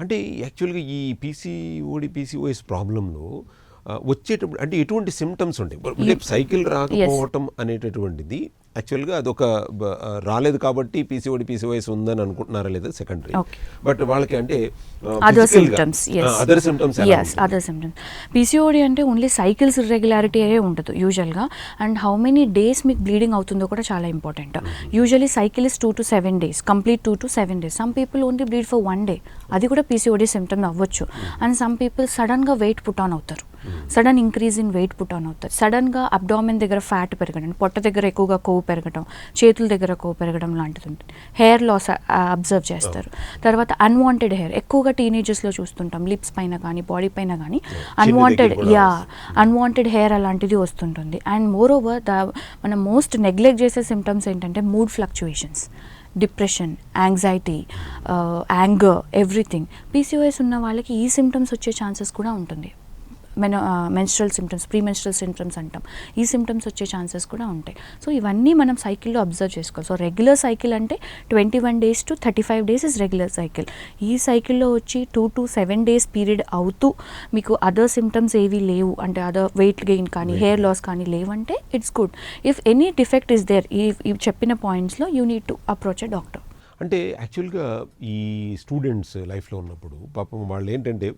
అంటే యాక్చువల్గా ఈ పీసీఓడి పీసీఓఎస్ ప్రాబ్లంలో వచ్చేటప్పుడు అంటే ఎటువంటి సిమ్టమ్స్ ఉంటాయి సైకిల్ రాకపోవటం అనేటటువంటిది యాక్చువల్గా అదొక రాలేదు కాబట్టి పీసీఓడి పీసీఓఎస్ ఉందని అనుకుంటున్నారా లేదా సెకండరీ. బట్ వాళ్ళకి అంటే other symptoms other symptoms yes other symptoms P C O D అంటే ఓన్లీ సైకిల్స్ ఇర్రెగ్యులారిటీ అనే ఉండదు యూజువల్గా అండ్ హౌ మెనీ డేస్ మీకు బ్లీడింగ్ అవుతుందో కూడా చాలా important usually cycle is two to seven days complete two to seven days some people only bleed for one day అది కూడా P C O D symptom అవ్వచ్చు. అండ్ సమ్ పీపుల్ సడన్గా weight put on అవుతారు. Sudden increase in weight put on అవుతారు. సడన్గా abdomen దగ్గర fat పెరగడం పొట్ట దగ్గర ఎక్కువగా కొవ్వు పెరగడం చేతుల దగ్గర కొవ్వు పెరగడం లాంటిది ఉంటుంది. హెయిర్ లాస్ అబ్జర్వ్ చేస్తారు. తర్వాత అన్వాంటెడ్ హెయిర్ ఎక్కువగా టీనేజర్స్లో చూస్తుంటాం. లిప్స్ పైన కానీ బాడీ పైన కానీ అన్వాంటెడ్ యా అన్వాంటెడ్ హెయిర్ అలాంటిది వస్తుంటుంది. అండ్ మోర్ ఓవర్ ద మనం మోస్ట్ నెగ్లెక్ట్ చేసే సిమ్టమ్స్ ఏంటంటే mood fluctuations depression anxiety anger everything P C O S ఉన్న వాళ్ళకి ఈ సిమ్టమ్స్ వచ్చే ఛాన్సెస్ కూడా ఉంటుంది. మెన menstrual symptoms pre menstrual symptoms అంటాం. ఈ సిమ్టమ్స్ వచ్చే ఛాన్సెస్ కూడా ఉంటాయి. సో ఇవన్నీ మనం సైకిల్లో అబ్జర్వ్ చేసుకోవాలి. సో రెగ్యులర్ సైకిల్ అంటే twenty one days to thirty five days is regular cycle ఈ సైకిల్లో వచ్చి two to seven days period అవుతూ మీకు అదర్ సిమ్టమ్స్ ఏవి లేవు. అంటే అదర్ వెయిట్ గెయిన్ కానీ హెయిర్ లాస్ కానీ లేవంటే it's good if any defect is there ఈ చెప్పిన పాయింట్స్లో you need to approach a doctor అంటే యాక్చువల్గా ఈ స్టూడెంట్స్ లైఫ్లో ఉన్నప్పుడు పాపం వాళ్ళు ఏంటంటే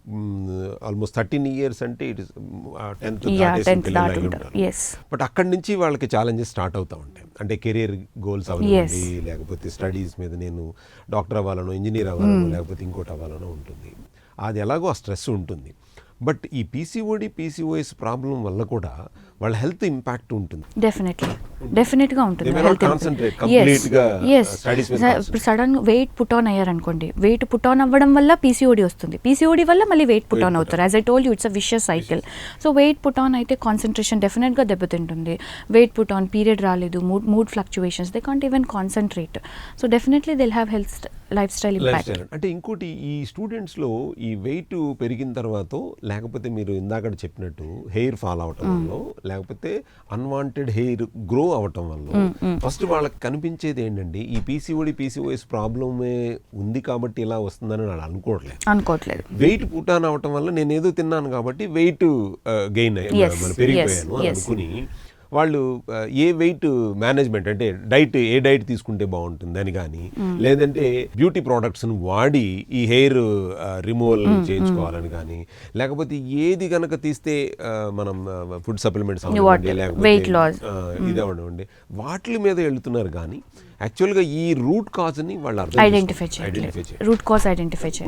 ఆల్మోస్ట్ థర్టీన్ ఇయర్స్ అంటే it is tenth Yeah, 10th దాటుంటారు. Yes. బట్ అక్కడి నుంచి వాళ్ళకి ఛాలెంజెస్ స్టార్ట్ అవుతూ ఉంటాయి. అంటే కెరియర్ గోల్స్ అవ్వాలి లేకపోతే స్టడీస్ మీద నేను డాక్టర్ అవ్వాలనో ఇంజనీర్ అవ్వాలనో లేకపోతే ఇంకోటి అవ్వాలనో ఉంటుంది. అది ఎలాగో ఆ స్ట్రెస్ ఉంటుంది. బట్ ఈ పీసీఓడి పీసీఓఎస్ ప్రాబ్లం వల్ల కూడా వాళ్ళ హెల్త్ ఇంపాక్ట్ ఉంటుంది. డెఫినెట్లీ డెఫినెట్గా ఉంటుంది uh, ఇప్పుడు సడన్ వెయిట్ పుట్ ఆన్ అయ్యారు అనుకోండి. వెయిట్ పుట్ ఆన్ అవ్వడం వల్ల పీసీఓడి వస్తుంది. పీసీఓడి వల్ల మళ్ళీ వెయిట్ పుట్ ఆన్ అవుతారు. As I told you it's a vicious cycle so weight put on అయితే కాన్సన్ట్రేషన్ డెఫినెట్గా దెబ్బతింటుంది. వెయిట్ పుట్ ఆన్ పీరియడ్ రాలేదు mood mood fluctuations they can't even concentrate so definitely will have health lifestyle అంటే ఇంకోటి ఈ స్టూడెంట్స్లో ఈ wait పెరిగిన తర్వాత లేకపోతే మీరు ఇందాక చెప్పినట్టు హెయిర్ ఫాల్ అవటం వల్ల లేకపోతే అన్వాంటెడ్ హెయిర్ గ్రో అవటం వల్ల ఫస్ట్ వాళ్ళకి కనిపించేది ఏంటండి ఈ పీసీఓడి పీసీఓఎస్ ప్రాబ్లమే ఉంది కాబట్టి ఇలా వస్తుందని వాళ్ళు అనుకోవట్లేదు. అనుకోవట్లేదు. వెయిట్ పుటాన్ అవటం వల్ల నేను ఏదో తిన్నాను కాబట్టి వెయిట్ గెయిన్ మన పెరిగిపోయాను. అనుకుని వాళ్ళు ఏ వెయిట్ మేనేజ్మెంట్ అంటే డైట్ ఏ డైట్ తీసుకుంటే బాగుంటుంది అని కానీ లేదంటే బ్యూటీ ప్రోడక్ట్స్ని వాడి ఈ హెయిర్ రిమూవల్ చేయించుకోవాలని కానీ లేకపోతే ఏది కనుక తీస్తే మనం food supplements What- weight loss. ఇది అవ్వండి వాటి మీద వెళ్తున్నారు కానీ యాక్చువల్గా ఈ రూట్ కాజ్ని వాళ్ళు ఐడెంటిఫై చేయట్లేదు. రూట్ కాజ్ ఐడెంటిఫై చేయలేదు